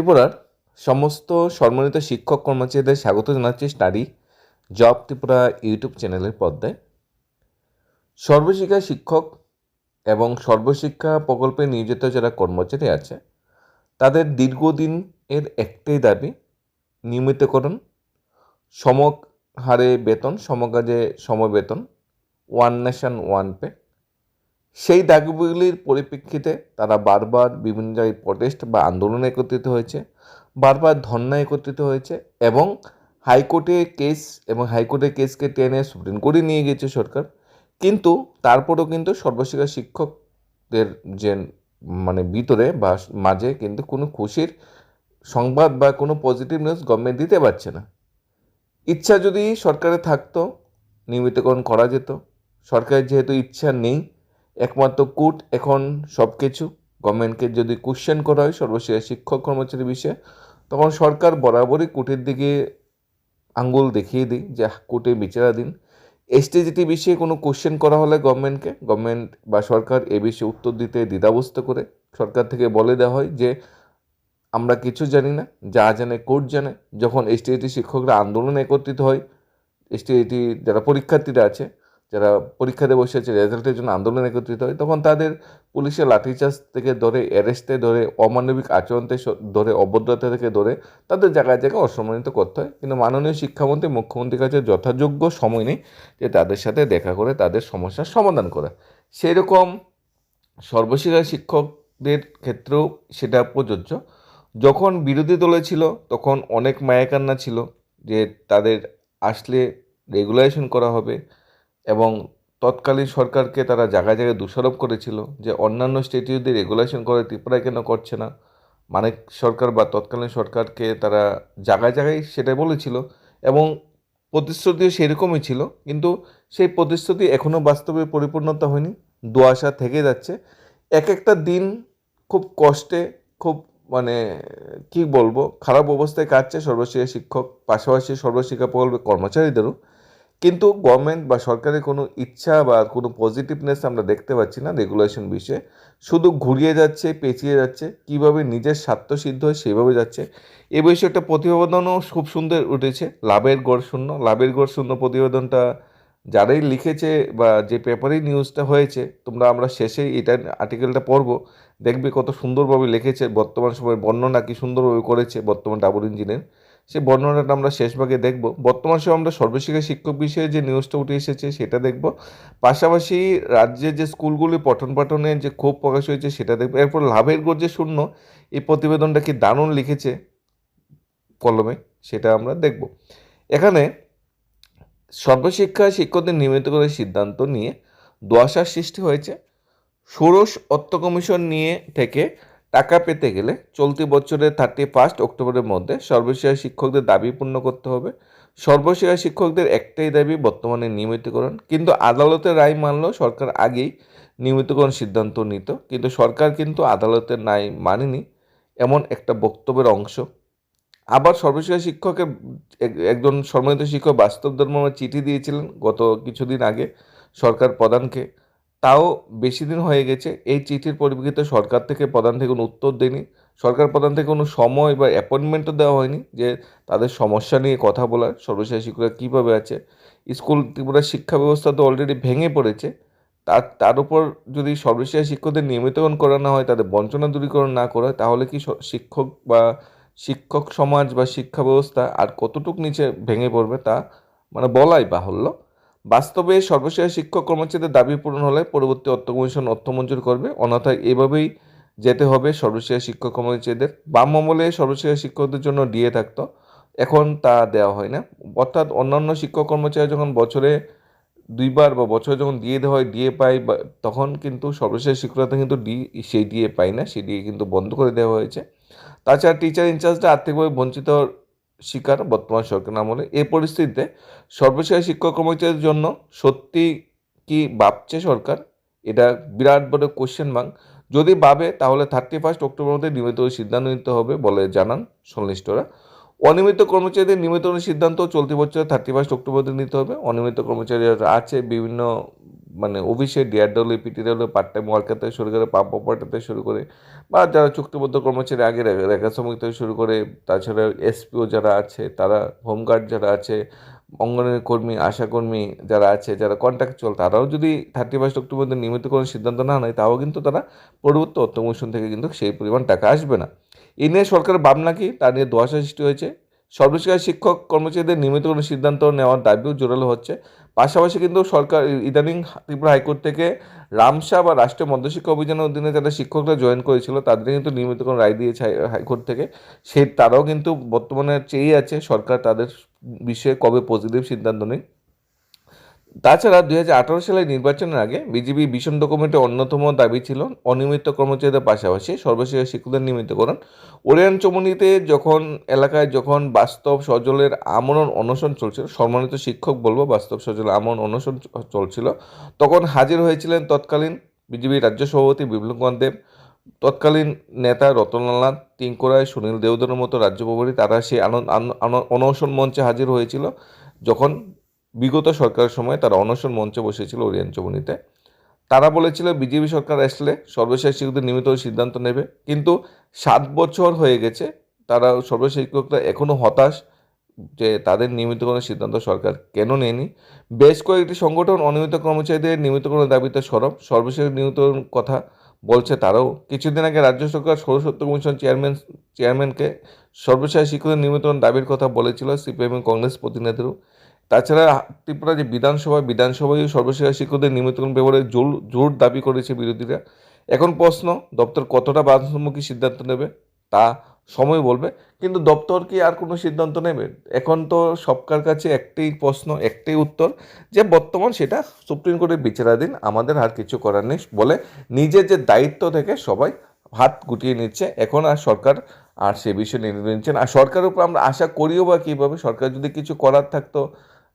ত্রিপুরার সমস্ত সম্মানিত শিক্ষক কর্মচারীদের স্বাগত জানাচ্ছি স্টাডি জব ত্রিপুরা ইউটিউব চ্যানেলের পর্দায়। সর্বশিক্ষা শিক্ষক এবং সর্বশিক্ষা প্রকল্পে নিয়োজিত যারা কর্মচারী আছে, তাদের দীর্ঘদিন এর একটাই দাবি, নিয়মিতকরণ সম হারে বেতন সমকাজে সমবেতন ওয়ান নেশন ওয়ান পে সেই দাবিগুলির পরিপ্রেক্ষিতে তারা বারবার বিভিন্ন জায়গায় প্রটেস্ট বা আন্দোলনে একত্রিত হয়েছে, বারবার ধর্না একত্রিত হয়েছে এবং হাইকোর্টে কেস এবং হাইকোর্টের কেসকে টেনে সুপ্রিম কোর্টে নিয়ে গিয়েছে সরকার। কিন্তু তারপরেও কিন্তু সর্বশিক্ষা শিক্ষকদের যে মানে ভিতরে বা মাঝে কিন্তু কোনো খুশির সংবাদ বা কোনো পজিটিভ নিউজ গভর্নমেন্ট দিতে পারছে না। ইচ্ছা যদি সরকারে থাকতো, নিয়মিতকরণ করা যেত। সরকারের যেহেতু ইচ্ছা নেই একমাত্র কোর্ট এখন সব কিছু গভর্নমেন্টকে যদি কোশ্চেন করা হয়, সর্বশেষ শিক্ষক কর্মচারী বিষয়ে, তখন সরকার বরাবরই কোর্টের দিকে আঙ্গুল দেখিয়ে দিই যে কোর্টে বিচারাধীন। এসটিজিটি বিষয়ে কোনো কোশ্চেন করা হলে গভর্নমেন্টকে, গভর্নমেন্ট বা সরকার এ বিষয়ে উত্তর দিতে দ্বিধাবস্ত করে সরকার থেকে বলে দেওয়া হয় যে, আমরা কিছু জানি না, যা জানে কোর্ট জানে। যখন এসটিআইটি শিক্ষকরা আন্দোলনে একত্রিত হয় এসটিআইটি যারা পরীক্ষার্থীরা আছে যারা পরীক্ষাতে বসে আছে রেজাল্টের জন্য আন্দোলন একত্রিত হয়, তখন তাদের পুলিশের লাঠিচার্জ থেকে ধরে, অ্যারেস্টে ধরে, অমানবিক আচরণতে ধরে, অভদ্রতা থেকে ধরে তাদের জায়গায় জায়গায় অসম্মানিত করতে হয়। কিন্তু মাননীয় শিক্ষামন্ত্রী, মুখ্যমন্ত্রীর কাছে যথাযোগ্য সময় নেই যে তাদের সাথে দেখা করে তাদের সমস্যার সমাধান করা। সেই রকম সর্বশিক্ষা শিক্ষকদের ক্ষেত্রেও সেটা প্রযোজ্য। যখন বিরোধী দলে ছিল, তখন অনেক মায়াকান্না ছিল যে তাদের আসলে রেগুলেশন করা হবে। এবং তৎকালীন সরকারকে তারা জায়গায় জায়গায় দোষারোপ করেছিল যে অন্যান্য স্টেটে যদি রেগুলেশন করে ত্রিপুরায় কেন করছে না। মানিক সরকার বা তৎকালীন সরকারকে তারা জায়গায় জায়গায় সেটাই বলেছিল এবং প্রতিশ্রুতিও সেরকমই ছিল, কিন্তু সেই প্রতিশ্রুতি এখনও বাস্তবে পরিপূর্ণতা হয়নি দুয়াশা থেকে যাচ্ছে। এক একটা দিন খুব কষ্টে, খুব মানে কি বলব, খারাপ অবস্থায় কাটছে সর্বশিক্ষা শিক্ষক, পাশাপাশি সর্বশিক্ষা প্রকল্পের কর্মচারীদেরও। কিন্তু গভর্নমেন্ট বা সরকারের কোনো ইচ্ছা বা কোনো পজিটিভনেস আমরা দেখতে পাচ্ছি না রেগুলেশন বিষয়ে। শুধু ঘুরিয়ে যাচ্ছে, পেঁচিয়ে যাচ্ছে, কীভাবে নিজের স্বার্থ সিদ্ধ হয় সেভাবে যাচ্ছে। এ বিষয়ে একটা প্রতিবেদনও খুব সুন্দর উঠেছে, লাভের গড় শূন্য। লাভের গড় শূন্য প্রতিবেদনটা যারাই লিখেছে বা যে পেপারেই নিউজটা হয়েছে, তোমরা আমরা শেষেই এটা আর্টিকেলটা পড়ব, দেখবে কত সুন্দরভাবে লিখেছে, বর্তমান সময় বর্ণনা কি সুন্দরভাবে করেছে বর্তমান ডাবল ইঞ্জিনের। সে বর্ণনাটা আমরা শেষ ভাগে দেখব। বর্তমান সময় আমরা সর্বশিক্ষা শিক্ষক বিষয়ে যে নিউজটা উঠে এসেছে সেটা দেখব। পাশাপাশি রাজ্যের যে স্কুলগুলি পঠন পাঠনের যে ক্ষোভ প্রকাশ হয়েছে সেটা দেখব। এরপর লাভের গর্জে শূন্য, এই প্রতিবেদনটা কি দারুণ লিখেছে কলমে সেটা আমরা দেখব। এখানে সর্বশিক্ষা শিক্ষকদের নিয়মিত করে সিদ্ধান্ত নিয়ে দোয়াশার সৃষ্টি হয়েছে। ষোড়শ অর্থ কমিশন নিয়ে থেকে টাকা পেতে গেলে চলতি বছরের থার্টি ফার্স্ট অক্টোবরের মধ্যে সর্বশেষ শিক্ষকদের দাবি পূর্ণ করতে হবে। সর্বশেষ শিক্ষকদের একটাই দাবি, বর্তমানে নিয়মিতকরণ। কিন্তু আদালতের রায় মানলেও সরকার আগেই নিয়মিতকরণ সিদ্ধান্ত নিত। কিন্তু সরকার কিন্তু আদালতের রায় মানেনি এমন একটা বক্তব্যের অংশ। আবার সর্বশেষ শিক্ষকের একজন সম্মানিত শিক্ষক বাস্তব ধর্ম চিঠি দিয়েছিলেন গত কিছুদিন আগে সরকার প্রধানকে। তাও বেশি দিন হয়ে গেছে। এই চিঠির পরিপ্রেক্ষিতে সরকার থেকে প্রধান থেকে কোনো উত্তর দেয়নি। সরকার প্রধান থেকে কোনো সময় বা অ্যাপয়েন্টমেন্টও দেওয়া হয়নি যে তাদের সমস্যা নিয়ে কথা বলার, সর্বশেষ শিক্ষকরা কীভাবে আছে। স্কুল ত্রিপুরার শিক্ষা ব্যবস্থা তো অলরেডি ভেঙে পড়েছে। তার তার উপর যদি সর্বশেষ শিক্ষকদের নিয়মিতকরণ করানো হয়, তাদের বঞ্চনা দূরীকরণ না করা হয়, তাহলে কি শিক্ষক বা শিক্ষক সমাজ বা শিক্ষা ব্যবস্থা আর কতটুক নিচে ভেঙে পড়বে তা মানে বলাই বাহুল্য। বাস্তবে সর্বশেষ শিক্ষক কর্মচারীদের দাবি পূরণ হলে পরবর্তী অর্থ কমিশন অর্থ মঞ্জুর করবে। অন্যথায় এভাবেই যেতে হবে সর্বশেষ শিক্ষক কর্মচারীদের। বাম আমলে সর্বশেষ শিক্ষকদের জন্য ডিএ থাকতো, এখন তা দেওয়া হয় না। অর্থাৎ অন্যান্য শিক্ষক কর্মচারী যখন বছরে দুইবার বা বছরে যখন দিয়ে দেওয়া হয়, ডিএ পাই বা তখন কিন্তু সর্বশেষ শিক্ষকরা কিন্তু ডি, সেই ডিএ পায় না, সেই ডিএ কিন্তু বন্ধ করে দেওয়া হয়েছে। তাছাড়া টিচার ইনচার্জটা আর্থিকভাবে বঞ্চিত শিকার বর্তমান সরকার আমলে এই পরিস্থিতিতে সর্বশেষ শিক্ষক কর্মচারীদের জন্য সত্যি কি ভাবছে সরকার? এটা বিরাট বড় কোশ্চেন মার্ক যদি ভাবে, তাহলে থার্টি ফার্স্ট অক্টোবর মধ্যে নিয়মিত সিদ্ধান্ত নিতে হবে বলে জানান সংশ্লিষ্টরা অনিয়মিত কর্মচারীদের নিয়মিতকরণের সিদ্ধান্ত চলতি বছর থার্টি ফার্স্ট অক্টোবর নিতে হবে। অনিয়মিত কর্মচারী আছে বিভিন্ন মানে অফিসে DRW PTW part time worker থেকে শুরু করে পাম্প অপারেটর থেকে শুরু করে বা যারা চুক্তিবদ্ধ কর্মচারী আগে রেখা রেখা শ্রমিক থেকে শুরু করে তাছাড়া এসপিও যারা আছে, তারা হোমগার্ড যারা আছে, অঙ্গনের কর্মী আশাকর্মী যারা আছে, যারা কন্ট্রাকচুয়াল তারাও যদি থার্টি ফার্স্ট অক্টোবর নিয়মিত কোনো সিদ্ধান্ত না নেয়, তাও কিন্তু তারা পরবর্তী অর্থ কমিশন থেকে কিন্তু সেই পরিমাণ টাকা আসবে না। এ নিয়ে সরকারের ভাবনা কি? তা নিয়ে দোয়াশা সৃষ্টি হয়েছে। সর্বশেষ শিক্ষক কর্মচারীদের নিয়মিত কোনো সিদ্ধান্ত নেওয়ার দাবিও জোরালো হচ্ছে। পাশাপাশি কিন্তু সরকার ইদানিং ত্রিপুরা হাইকোর্ট থেকে রামসা বা রাষ্ট্রীয় মধ্যশিক্ষা অভিযানের অধীনে যারা শিক্ষকরা জয়েন করেছিল তাদের কিন্তু নিয়মিত কোনো রায় দিয়েছে হাই- হাইকোর্ট থেকে। সে তারাও কিন্তু বর্তমানে চেয়ে আছে সরকার তাদের বিষয়ে কবে পজিটিভ সিদ্ধান্ত নেই তাছাড়া দুই হাজার আঠারো সালের নির্বাচনের আগে বিজেপি ভীষণ ডকুমেন্টের অন্যতম দাবি ছিল অনিয়মিত কর্মচারীদের পাশাপাশি সর্বশেষ শিক্ষকদের নিয়মিতকরণ। ওরিয়ান চমনিতে যখন, এলাকায় যখন বাস্তব সজলের আমরণ অনশন চলছিল, সম্মানিত শিক্ষক বলব, বাস্তব সজলের আমরণ অনশন চলছিল, তখন হাজির হয়েছিলেন তৎকালীন বিজেপি রাজ্য সভাপতি বিপ্লব কুমার দেব, তৎকালীন নেতা রতনলাল টিঙ্করায় সুনীল দেওধরের মতো রাজ্য প্রভারী, তারা সেই আনন্দ অনশন মঞ্চে হাজির হয়েছিল। যখন বিগত সরকারের সময় তারা অনশন মঞ্চে বসেছিল ওরিয়ান চমনিতে তারা বলেছিল বিজেপি সরকার আসলে সর্বশেষ শিক্ষকদের নিয়মিত সিদ্ধান্ত নেবে। কিন্তু সাত বছর হয়ে গেছে, তারা সর্বশেষ শিক্ষকরা এখনও হতাশ যে তাদের নিয়মিতকরণের সিদ্ধান্ত সরকার কেন নেয়নি। বেশ কয়েকটি সংগঠন অনিয়মিত কর্মচারীদের নিয়মিতকরণের দাবিতে সরব। সর্বশেষ নিয়মিতকরণ কথা বলছে তারাও। কিছুদিন আগে রাজ্য সরকার সৌরসত্য কমিশন চেয়ারম্যান, চেয়ারম্যানকে সর্বশেষ শিক্ষকদের নিয়মিতকরণ দাবির কথা বলেছিল সিপিএম কংগ্রেস প্রতিনিধিরও। তাছাড়া ত্রিপুরা যে বিধানসভা বিধানসভায় সর্বশেষ শিক্ষকদের নিয়মিতকরণ ব্যবহারে জোর জোর দাবি করেছে বিরোধীরা। এখন প্রশ্ন, দপ্তর কতটা বাধ্যমুখী সিদ্ধান্ত নেবে তা সময় বলবে, কিন্তু দপ্তর কি আর কোনো সিদ্ধান্ত নেবে? এখন তো সবকার কাছে একটাই প্রশ্ন, একটাই উত্তর যে বর্তমান সেটা সুপ্রিম কোর্টের বিচারাধীন, আমাদের আর কিছু করার নেই বলে নিজের যে দায়িত্ব থেকে সবাই হাত গুটিয়ে নিচ্ছে। এখন আর সরকার আর সে বিষয়ে নির্ণয় নিচ্ছে আর সরকারের উপর আমরা আশা করিও বা কীভাবে? সরকার যদি কিছু করার থাকতো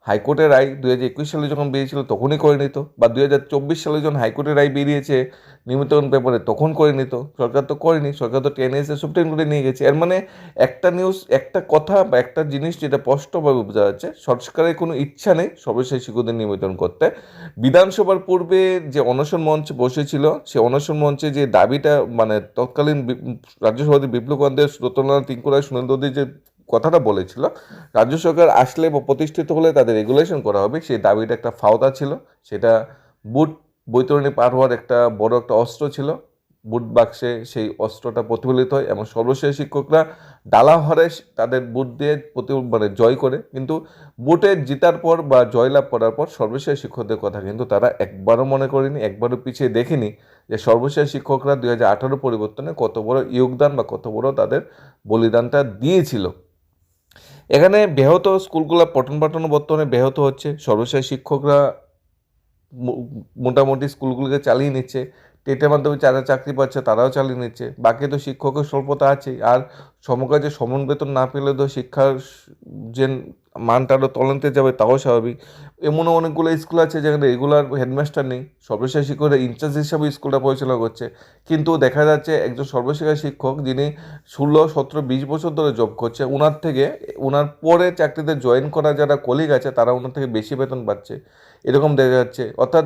হাইকোর্টের রায় দু হাজার একুশ সালে যখন বেরিয়েছিল তখনই করে নিত, বা দু হাজার চব্বিশ সালে যখন হাইকোর্টের রায় বেরিয়েছে নিয়মিতকরণ পেপারে তখন করে নিত। সরকার তো করেনি, সরকার তো টেনে এসে সুপ্রিম কোর্টে নিয়ে গেছে। এর মানে একটা নিউজ একটা কথা বা একটা জিনিস যেটা স্পষ্টভাবে বোঝা যাচ্ছে, সরকারের কোনো ইচ্ছা নেই সর্বশেষ শিশুদের নিয়মিতকরণ করতে। বিধানসভার পূর্বে যে অনশন মঞ্চ বসেছিল, সে অনশন মঞ্চে যে দাবিটা মানে তৎকালীন বি- রাজ্য সভাপতি বিপ্লব কান্তের রতনলাল টিঙ্কুরায় সুনীল দোদি যে কথাটা বলেছিল, রাজ্য সরকার আসলে বা প্রতিষ্ঠিত হলে তাদের রেগুলেশন করা হবে। সেই দাবিটা একটা ফাওতা ছিল। সেটা বুট বৈতরণী পার হওয়ার একটা বড় একটা অস্ত্র ছিল। বুট বাক্সে সেই অস্ত্রটা প্রতিফলিত হয়। এবং সর্বশেষ শিক্ষকরা ডালা হরে তাদের বুট দিয়ে প্রতি মানে জয় করে। কিন্তু বুটে জিতার পর বা জয়লাভ করার পর সর্বশেষ শিক্ষকদের কথা কিন্তু তারা একবারও মনে করেনি, একবারও পিছিয়ে দেখেনি যে সর্বশেষ শিক্ষকরা দুই হাজার আঠারো পরিবর্তনে কত বড় যোগদান বা কত বড় তাদের বলিদানটা দিয়েছিল। এখানে ব্যাহত স্কুলগুলো পঠন পাঠন বর্তমানে ব্যাহত হচ্ছে। সর্বশেষ শিক্ষকরা মোটামুটি স্কুলগুলোকে চালিয়ে নিচ্ছে। টেটের মাধ্যমে যারা চাকরি পাচ্ছে তারাও চালিয়ে নিচ্ছে। বাকি তো শিক্ষকের স্বল্পতা আছে আর সমকাজে সমান বেতন না পেলে তো শিক্ষার যে মানটা আরও তলান্তে যাবে তাও স্বাভাবিক। এমনও অনেকগুলো স্কুল আছে যেখানে রেগুলার হেডমাস্টার নেই। সর্বশেষ শিক্ষকরা ইনচার্জ হিসাবে স্কুলটা পরিচালনা করছে। কিন্তু দেখা যাচ্ছে একজন সর্বশেষা শিক্ষক যিনি ষোলো, সতেরো, বিশ বছর ধরে জব করছে ওনার থেকে ওনার পরে চাকরিতে জয়েন করা যারা কলিগ আছে তারা ওনার থেকে বেশি বেতন পাচ্ছে। এরকম দেখা যাচ্ছে। অর্থাৎ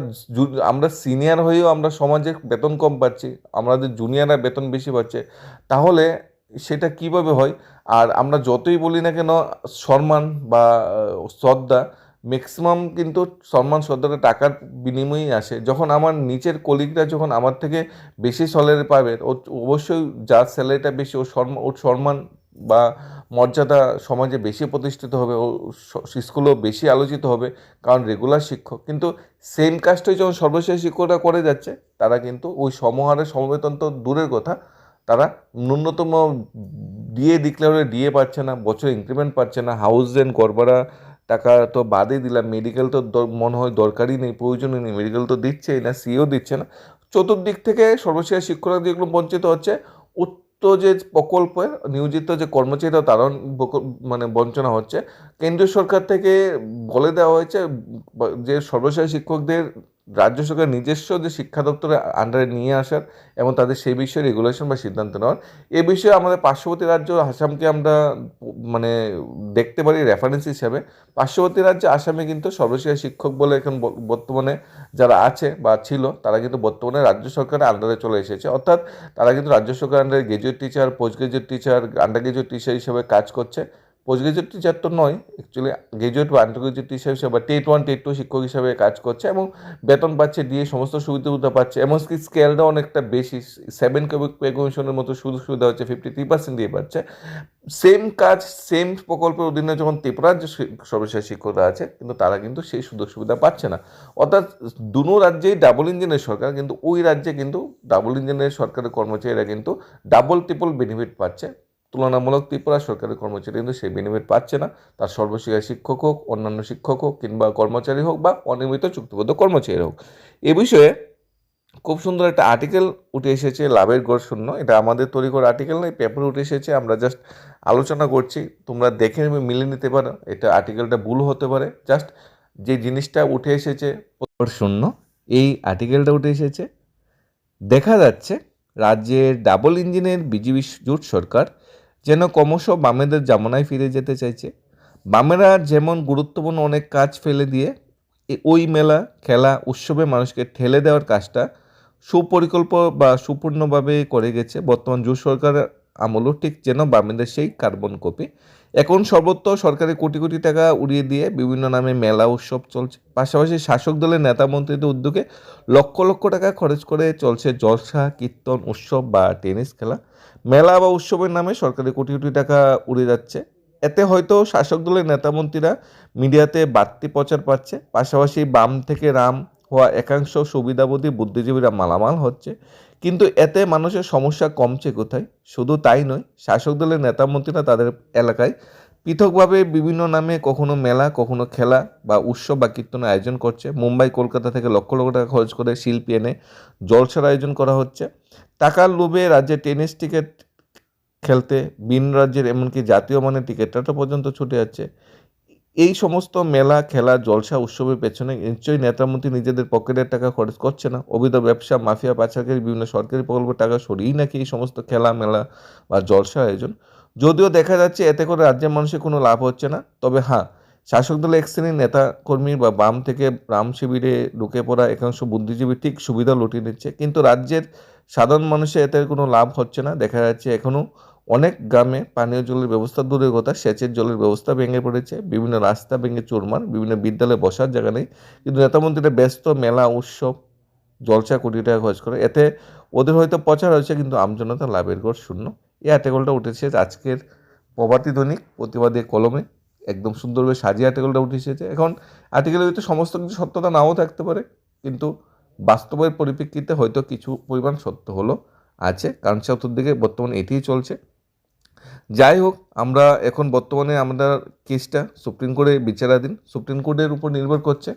আমরা সিনিয়র হয়েও আমরা সমাজে বেতন কম পাচ্ছি, আমাদের জুনিয়ররা বেতন বেশি পাচ্ছে। তাহলে সেটা কীভাবে হয়? আর আমরা যতই বলি না কেন, সম্মান বা শ্রদ্ধা ম্যাক্সিমাম কিন্তু সম্মান, শ্রদ্ধাটা টাকার বিনিময়েই আসে। যখন আমার নিচের কলিগরা যখন আমার থেকে বেশি স্যালারি পাবে, ও, অবশ্যই যার স্যালারিটা বেশি ও সম্মান ওর সম্মান বা মর্যাদা সমাজে বেশি প্রতিষ্ঠিত হবে ও স্কুলেও বেশি আলোচিত হবে, কারণ রেগুলার শিক্ষক। কিন্তু সেম কাজটাই যখন সর্বশেষ শিক্ষকরা করে যাচ্ছে, তারা কিন্তু ওই সমহারে সমবেতন তো দূরের কথা, তারা ন্যূনতম ডিএ ডিক্লেয়ার ডিএ পাচ্ছে না, বছরে ইনক্রিমেন্ট পাচ্ছে না হাউস রেন্ট গড়বাড়া টাকা তো বাদই দিলাম মেডিকেল তো মনে হয় দরকারই নেই, প্রয়োজনই নেই মেডিকেল তো দিচ্ছেই না সিও দিচ্ছে না। চতুর্দিক থেকে সর্বশেষ শিক্ষকরা যেগুলো বঞ্চিত হচ্ছে যে প্রকল্পে, নিয়োজিত যে কর্মচারীরা তারণ মানে বঞ্চনা হচ্ছে। কেন্দ্রীয় সরকার থেকে বলে দেওয়া হয়েছে যে সর্বশেষ শিক্ষকদের রাজ্য সরকার নিজস্ব যে শিক্ষা দপ্তরের আন্ডারে নিয়ে আসার এবং তাদের সেই বিষয়ে রেগুলেশন বা সিদ্ধান্ত নেওয়ার, এ বিষয়ে আমাদের পার্শ্ববর্তী রাজ্য আসামকে আমরা মানে দেখতে পারি রেফারেন্স হিসাবে। পার্শ্ববর্তী রাজ্যে আসামে কিন্তু সর্বশিক্ষা শিক্ষক বলে এখন বর্তমানে যারা আছে বা ছিল, তারা কিন্তু বর্তমানে রাজ্য সরকারের আন্ডারে চলে এসেছে। অর্থাৎ তারা কিন্তু রাজ্য সরকারের আন্ডারে graduate teacher post graduate teacher under graduate teacher হিসেবে কাজ করছে। পোস্ট গ্রাজুয়েট টিচার তো নয় অ্যাকচুয়ালি গ্রাজুয়েট বা আন্ডার গ্রাজুয়েট টিচার হিসেবে বা টেট ওয়ান টেট টু শিক্ষক হিসাবে কাজ করছে এবং বেতন পাচ্ছে দিয়ে সমস্ত সুবিধা পাচ্ছে, এমনকি স্কেলটা অনেকটা বেশি সেভেন পে কমিশনের মতো সুযোগ সুবিধা হচ্ছে ফিফটি থ্রি পার্সেন্ট দিয়ে পাচ্ছে। সেম কাজ সেম প্রকল্পের অধীনে যখন ত্রিপুরার যে সর্বশেষ শিক্ষকরা আছে, কিন্তু তারা কিন্তু সেই সুযোগ সুবিধা পাচ্ছে না। অর্থাৎ দুনো রাজ্যেই ডাবল ইঞ্জিনের সরকার, কিন্তু ওই রাজ্যে কিন্তু ডাবল ইঞ্জিনের সরকারের কর্মচারীরা কিন্তু ডাবল ট্রিপল বেনিফিট পাচ্ছে। তুলনামূলক ত্রিপুরা সরকারি কর্মচারী কিন্তু সেই বেনিফিট পাচ্ছে না। তার সর্বশিক্ষা শিক্ষক হোক, অন্যান্য শিক্ষক হোক কিংবা কর্মচারী হোক বা অনিয়মিত চুক্তিবদ্ধ কর্মচারী হোক। এ বিষয়ে খুব সুন্দর একটা আর্টিকেল উঠে এসেছে, লাভের গড় শূন্য। এটা আমাদের তৈরি করা আর্টিকেল নয় পেপারে উঠে এসেছে। আমরা জাস্ট আলোচনা করছি। তোমরা দেখে মিলে নিতে পারো। এটা আর্টিকেলটা ভুল হতে পারে। জাস্ট যে জিনিসটা উঠে এসেছে গড় শূন্য। এই আর্টিকেলটা উঠে এসেছে। দেখা যাচ্ছে রাজ্যের ডাবল ইঞ্জিনের বিজেপি জোট সরকার যেন ক্রমশ বামেদের জামানায় ফিরে যেতে চাইছে। বামেরা যেমন গুরুত্বপূর্ণ অনেক কাজ ফেলে দিয়ে ওই মেলা, খেলা, উৎসবে মানুষকে ঠেলে দেওয়ার কাজটা সুপরিকল্প বা সুপূর্ণভাবে করে গেছে। বর্তমান জোট সরকারের আমলও ঠিক যেন বামেদের সেই কার্বন কপি। এখন সর্বত্র সরকারি কোটি কোটি টাকা উড়িয়ে দিয়ে বিভিন্ন নামে মেলা উৎসব চলছে। পাশাপাশি শাসক দলের নেতা মন্ত্রীদের উদ্যোগে লক্ষ লক্ষ টাকা খরচ করে চলছে জলসা, কীর্তন, উৎসব বা টেনিস খেলা। মেলা বা উৎসবের নামে সরকারি কোটি কোটি টাকা উড়ে যাচ্ছে। এতে হয়তো শাসক দলের নেতামন্ত্রীরা মিডিয়াতে বাড়তি প্রচার পাচ্ছে। পাশাপাশি বাম থেকে রাম হওয়া একাংশ সুবিধাবোধী বুদ্ধিজীবীরা মালামাল হচ্ছে, কিন্তু এতে মানুষের সমস্যা কমছে কোথায়? শুধু তাই নয়, শাসক দলের নেতামন্ত্রীরা তাদের এলাকায় পৃথকভাবে বিভিন্ন নামে কখনো মেলা, কখনো খেলা বা উৎসব বা কীর্তনের আয়োজন করছে। মুম্বাই, কলকাতা থেকে লক্ষ লক্ষ টাকা খরচ করে শিল্পী এনে জলসার আয়োজন করা হচ্ছে। টাকার লোভে রাজ্যে টেনিস টিকিট খেলতে বিন রাজ্যের এমনকি জাতীয় মানের টিকিটটা পর্যন্ত ছুটে যাচ্ছে। এই সমস্ত মেলা, খেলা, জলসা উৎসবের পেছনে নিশ্চয়ই নেতামন্ত্রী নিজেদের পকেটের টাকা খরচ করছে না। অবৈধ ব্যবসা, মাফিয়া, পাচারকারী, বিভিন্ন সরকারি প্রকল্পের টাকা সরিয়েই নাকি এই সমস্ত খেলা, মেলা বা জলসা আয়োজন? যদিও দেখা যাচ্ছে এতে করে রাজ্যের মানুষের কোনো লাভ হচ্ছে না। তবে হ্যাঁ শাসক দলের এক শ্রেণির নেতা কর্মী বা বাম থেকে রাম শিবিরে ঢুকে পড়া একাংশ বুদ্ধিজীবী ঠিক সুবিধা লুটিয়ে নিচ্ছে। কিন্তু রাজ্যের সাধারণ মানুষের এতে কোনো লাভ হচ্ছে না। দেখা যাচ্ছে এখনও অনেক গ্রামে পানীয় জলের ব্যবস্থা দূরের কথা সেচের জলের ব্যবস্থা ভেঙে পড়েছে, বিভিন্ন রাস্তা ভেঙে চুরমার, বিভিন্ন বিদ্যালয়ে বসার জায়গা নেই। কিন্তু নেতামন্ত্রীরা ব্যস্ত, মেলা, উৎসব, জলসা কোটি টাকা খরচ করে। এতে ওদের হয়তো প্রচার হয়েছে, কিন্তু আমজনতা লাভের গড় শূন্য। এই আর্টিকেলটা উঠেছে আজকের প্রভাতী দৈনিক, প্রতিবাদী কলমে। একদম সুন্দরভাবে সাজিয়ে আর্টিকেলটা উঠে এসেছে। এখন আর্টিকেলের হয়তো সমস্ত কিছু সত্যতা নাও থাকতে পারে, কিন্তু বাস্তবের পরিপ্রেক্ষিতে হয়তো কিছু পরিমাণ সত্য হলো, আছে। কারণ চতুর্দিকে বর্তমানে এটিই চলছে। যাই হোক, আমরা এখন বর্তমানে আমরা কেসটা সুপ্রিম কোর্টে বিচারাধীন। সুপ্রিম কোর্টের উপর নির্ভর করছে।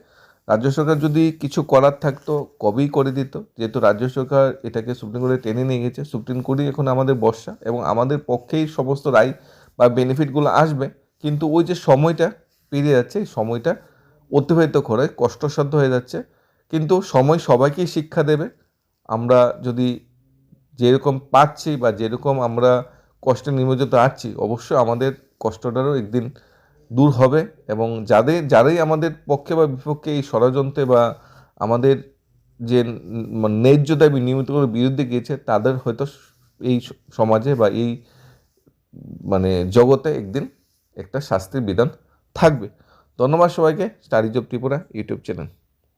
রাজ্য সরকার যদি কিছু করার থাকতো, কবেই করে দিত? যেহেতু রাজ্য সরকার এটাকে সুপ্রিম কোর্টে টেনে নিয়ে গেছে। সুপ্রিম কোর্টই এখন আমাদের বর্ষা এবং আমাদের পক্ষেই সমস্ত রায় বা বেনিফিটগুলো আসবে। কিন্তু ওই যে সময়টা পেরিয়ে যাচ্ছে, এই সময়টা অতিবাহিত করে কষ্টসাধ্য হয়ে যাচ্ছে। কিন্তু সময় সবাইকেই শিক্ষা দেবে। আমরা যদি যেরকম পাচ্ছি বা যেরকম আমরা কষ্টে নিমজ্জিত আছি, অবশ্যই আমাদের কষ্টটারও একদিন দূর হবে এবং যাদের, যারাই আমাদের পক্ষে বা বিপক্ষে এই ষড়যন্ত্রে বা আমাদের যে ন- ন্যায্য দাবি নিয়মিত করে বিরুদ্ধে গিয়েছে, তাদের হয়তো এই সমাজে বা এই মানে জগতে একদিন একটা শাস্তির বিধান থাকবে। ধন্যবাদ সবাইকে। Studies of Tripura YouTube channel.